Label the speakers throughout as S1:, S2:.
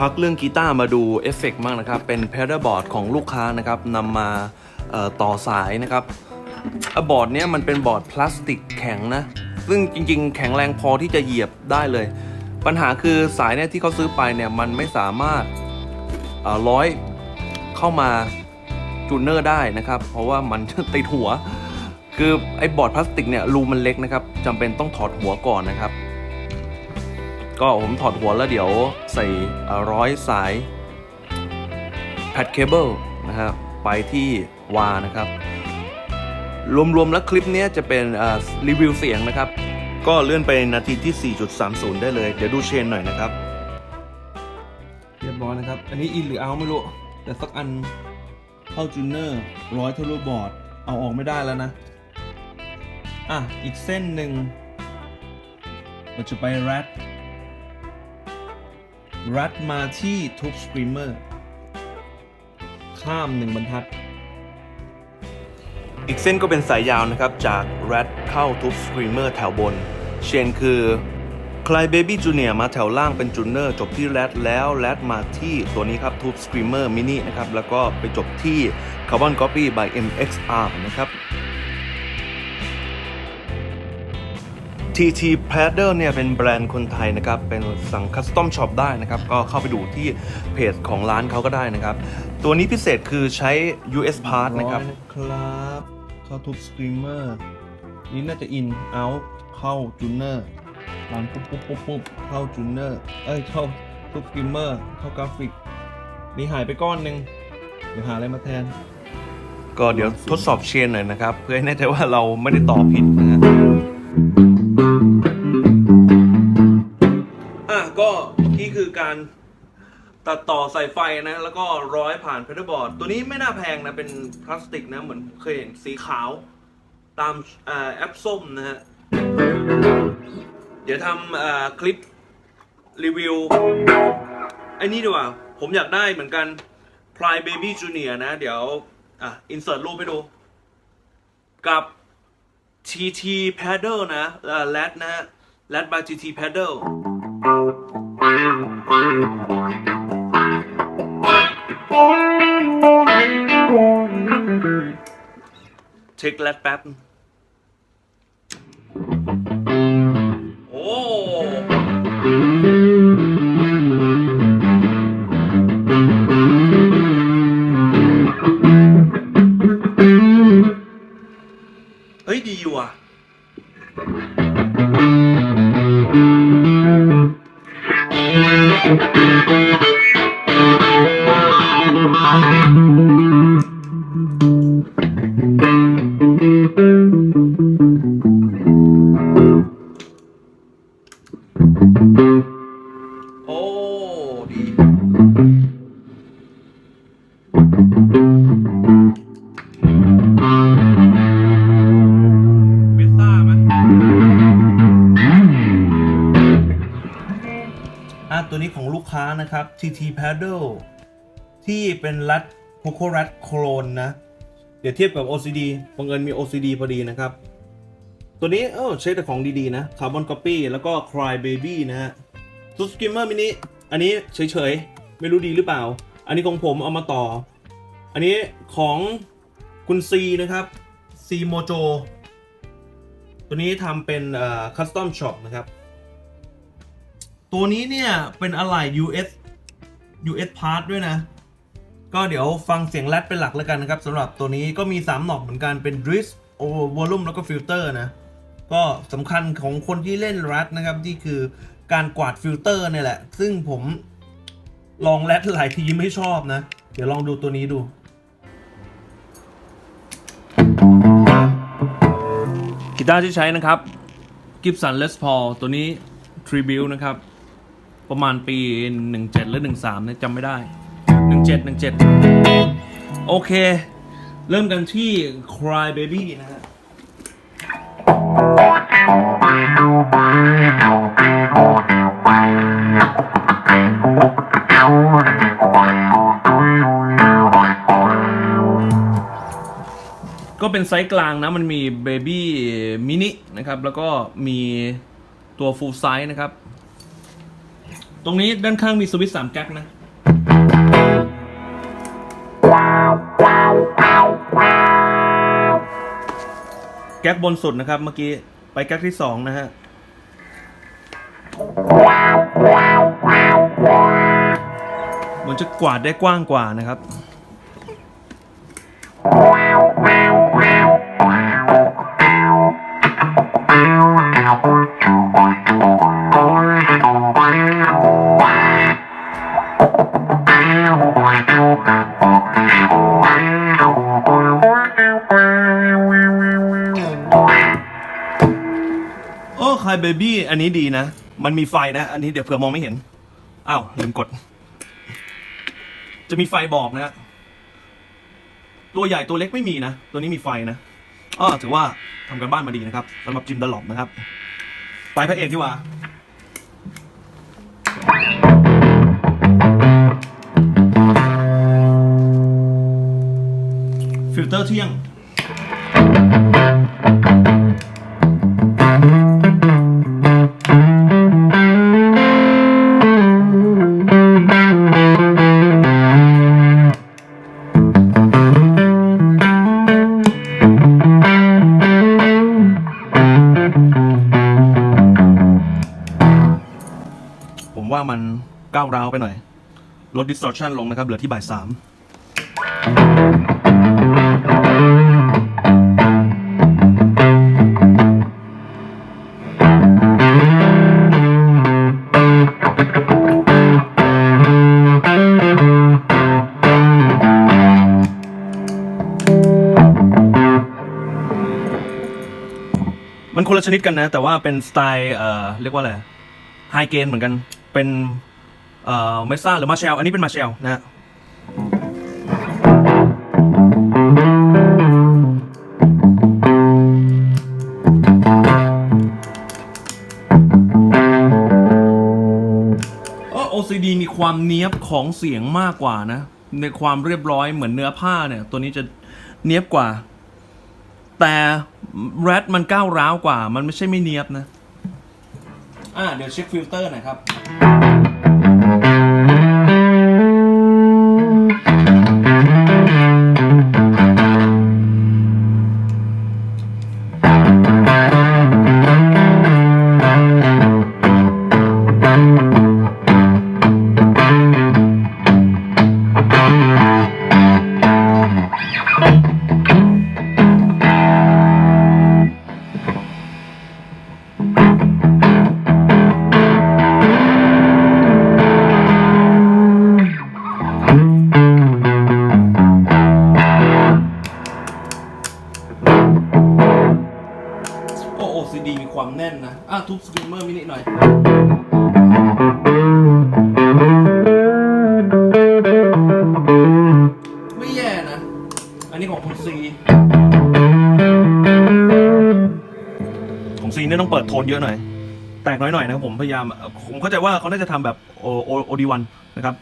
S1: พักเรื่องกีตาร์มาดูเอฟเฟกต์บ้างนะครับ เป็นเพด a l บอร์ดของลูกค้านะครับนำมาต่อสายนะครับอะบอร์ดเนี้ยมันเป็นบอร์ดพลาสติกแข็งนะ ซึ่งจริง ๆ แข็งแรงพอที่จะเหยียบได้เลย ปัญหาคือสายเนี่ยที่เขาซื้อไปเนี่ยมันไม่สามารถอ่อร้อยเข้ามาจูนเนอร์ได้นะครับ เพราะว่ามันติดหัว คือไอ้บอร์ดพลาสติกเนี่ยรูมันเล็กนะครับจำเป็นต้องถอดหัวก่อนนะครับ ก็ผมถอดหัวแล้วเดี๋ยวใส่ร้อยสายแพดเคเบิลนะครับไปที่วานะครับ รวมๆแล้วคลิปเนี้ยจะเป็นรีวิวเสียงนะครับ ก็เลื่อนไปนาทีที่ 4.30 ได้เลย เดี๋ยวดูเชนหน่อยนะครับ เรียบร้อยนะครับ อันนี้อินหรือเอาไม่รู้ แต่สักอันเข้าจูเนอร์ร้อยทะลุบอร์ด เอาออกไม่ได้แล้วนะ อะ อีกเส้นหนึ่งเราจะไปแรดรัดมาที่ทุบสกรีมเมอร์ ข้ามหนึ่งบรรทัด อีกเส้นก็เป็นสายยาวนะครับ จากแรดเข้าทุบสกรีมเมอร์แถวบน เชนคือคลายเบบี้จูเนียมาแถวล่างเป็นจูเนอร์จบที่แรดแล้วแรดมาที่ตัวนี้ครับทุบสกรีมเมอร์มินินะครับ แล้วก็ไปจบที่ Carbon Copy by MXR นะครับ TT Paddle เนี่ยเป็นแบรนด์คนไทยนะครับ เป็นสั่งคัสตอมช็อปได้นะครับ ก็เข้าไปดูที่เพจของร้านเขาก็ได้นะครับ ตัวนี้พิเศษคือใช้ US part นะครับครับเข้าทุบสตรีมเมอร์นี่น่าจะ in out เข้าจูเนอร์ตามปุ๊บปุ๊บปุ๊บปุ๊บเข้าจูเนอร์เอ้ยเข้าทุบสตรีมเมอร์เข้ากราฟิกนี่หายไปก้อนหนึ่งเดี๋ยวหาอะไรมาแทน ก็เดี๋ยวทดสอบเชนหน่อยนะครับ เพื่อให้แน่ใจว่าเราไม่ได้ต่อผิดนะ การตัดต่อใส่ไฟนะ แล้วก็ร้อยผ่านเพด a l บอร์ด ตัวนี้ไม่น่าแพงนะ เป็นพลาสติกนะ เหมือนเคยเห็นสีขาวตามแอปส้มนะฮะ เดี๋ยวทำคลิปรีวิวไอ้นี่ดีกว่า ผมอยากได้เหมือนกัน Pry Baby Junior นะ เดี๋ยวอะอินเสิร์ตรูปให้ดู กับ TT Paddle นะเอ่อ LED นะฮะ LED by TT Paddle เช็ค LED แป๊บ Thank you. TT Paddle ที่เป็นรัดโคโครัดโคลนนะ เดี๋ยวเทียบกับ OCD บังเอิญมี OCD พอดีนะครับ ตัวนี้เออใช้แต่ของดีๆนะ Carbon Copy แล้วก็ Cry Baby นะฮะซูสกิมเมอร์มินิอันนี้เฉยๆ ไม่รู้ดีหรือเปล่า อันนี้ของผมเอามาต่อ อันนี้ของคุณซีนะครับซีโมโจตัวนี้ทำเป็นคัสตอมช็อปนะครับ ตัวนี้เนี่ย เป็นอะไหล่ US US part ด้วยนะ ก็เดี๋ยวฟังเสียงแรดเป็นหลักแล้วกันนะครับสำหรับตัวนี้ก็มี 3 หนอกเหมือนกันเป็น Driss Volume แล้วก็ฟิลเตอร์นะ ก็สำคัญของคนที่เล่นแรดนะครับที่คือการกวาดฟิลเตอร์เนี่ยแหละ ซึ่งผมลองแรดหลายทีไม่ชอบนะ เดี๋ยวลองดูตัวนี้ดูกีตาร์ที่ใช้นะครับ Gibson Les Paul ตัวนี้ Tribute นะครับ ประมาณปี 17 หรือ 13เนี่ยจำไม่ได้ 17 17 โอเค เริ่มกันที่ Cry Baby นะฮะก็เป็นเป็นไซส์กลางนะ มันมีเบบี้มินินะครับ แล้วก็มีตัวฟูลไซส์นะครับ ตรงนี้ด้านข้างมีสวิตช์สามแก๊กนะ แก๊กบนสุดนะครับ เมื่อกี้ไปแก๊กที่สองนะฮะ มันจะกวาดได้กว้างกว่านะครับ โอ้คายเบบี้อันนี้ดีนะ มันมีไฟนะ อันนี้เดี๋ยวเผื่อมองไม่เห็น อ้าวลืมกด จะมีไฟบอกนะ ตัวใหญ่ตัวเล็กไม่มีนะ ตัวนี้มีไฟนะอ้อถือว่าทำกันบ้านมาดีนะครับสำหรับจิมดลอปนะครับ ไปพระเอกดีกว่า เตอร์เที่ยง ผมว่ามันก้าวร้าวไปหน่อย ลด distortion ลงนะครับ เหลือที่บ่ายสาม ละชนิดกันนะ แต่ว่าเป็นสไตล์เอ่อเรียกว่าอะไรไฮเกนเหมือนกันเป็นเอ่อเมซ่าหรือมาเชลอันนี้เป็นมาเชลนะฮะเออ OCD มีความเนี้ยบของเสียงมากกว่านะ ในความเรียบร้อยเหมือนเนื้อผ้าเนี่ย ตัวนี้จะเนี้ยบกว่า แต่แรดมันก้าวร้าวกว่า มันไม่ใช่ไม่เนียบนะ อ่าเดี๋ยวเช็คฟิลเตอร์หน่อยครับ โอ้ OCD มีความแน่นนะ อะ ทุบสกรีมเมอร์มินิหน่อย ไม่แย่นะ อันนี้ของคุณซี ของซีเนี่ยต้องเปิดโทนเยอะหน่อย แตกน้อยหน่อยนะครับผมพยายาม ผมเข้าใจว่าเขาน่าจะทำแบบโอโอโอดีวันนะครับ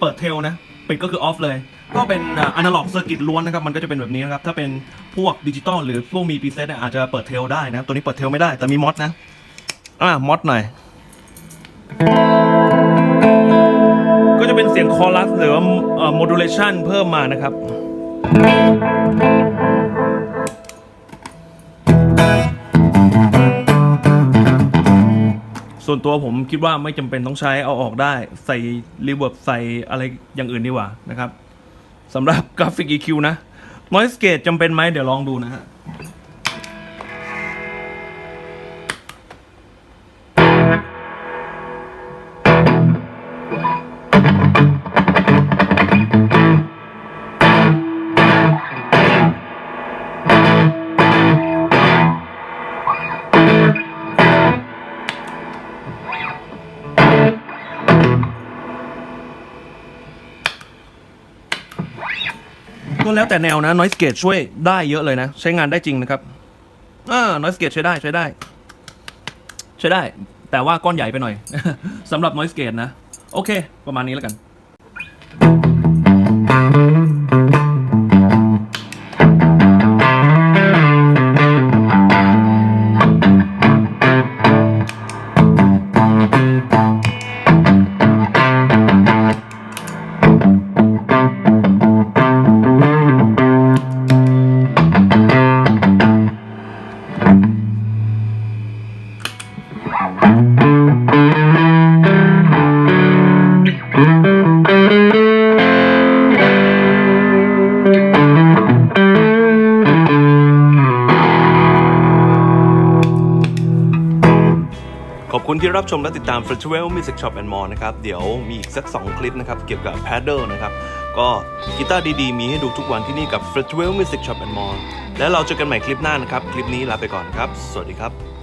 S1: เปิดเทลนะ ปิดก็คือออฟเลย ก็เป็นอะนาล็อกเซอร์กิตล้วนนะครับ มันก็จะเป็นแบบนี้นะครับ ถ้าเป็นพวกดิจิตอลหรือพวกมีปีเซตอาจจะเปิดเทลได้นะ ตัวนี้เปิดเทลไม่ได้แต่มีมอดนะ อ่ามอดหน่อย ก็จะเป็นเสียงคอรัสหรือว่าโมดูเลชันเพิ่มมานะครับ ส่วนตัวผมคิดว่าไม่จำเป็นต้องใช้เอาออกได้ ใส่รีเวิร์บใส่อะไรอย่างอื่นดีกว่านะครับสำหรับกราฟิก EQ นะ Noise Gate จำเป็นไหมเดี๋ยวลองดูนะฮะ ก็แล้วแต่แนวนะ Noise Gate ช่วยได้เยอะเลยนะ ใช้งานได้จริงนะครับอ่า Noise Gate ใช้ได้ใช้ได้ ใช้ได้ แต่ว่าก้อนใหญ่ไปหน่อยสำหรับ Noise Gate นะ โอเค ประมาณนี้แล้วกัน คุณที่รับชมและติดตาม f e s t i v a l Music Shop and More นะครับ เดี๋ยวมีอีกสัก 2 คลิปนะครับ เกี่ยวกับ Paddle นะครับ ก็กีตาร์ดีๆ มีให้ดูทุกวันที่นี่กับ f e s t i v a l Music Shop and More และเราเจอกันใหม่คลิปหน้านะครับ คลิปนี้ลาไปก่อนครับ สวัสดีครับ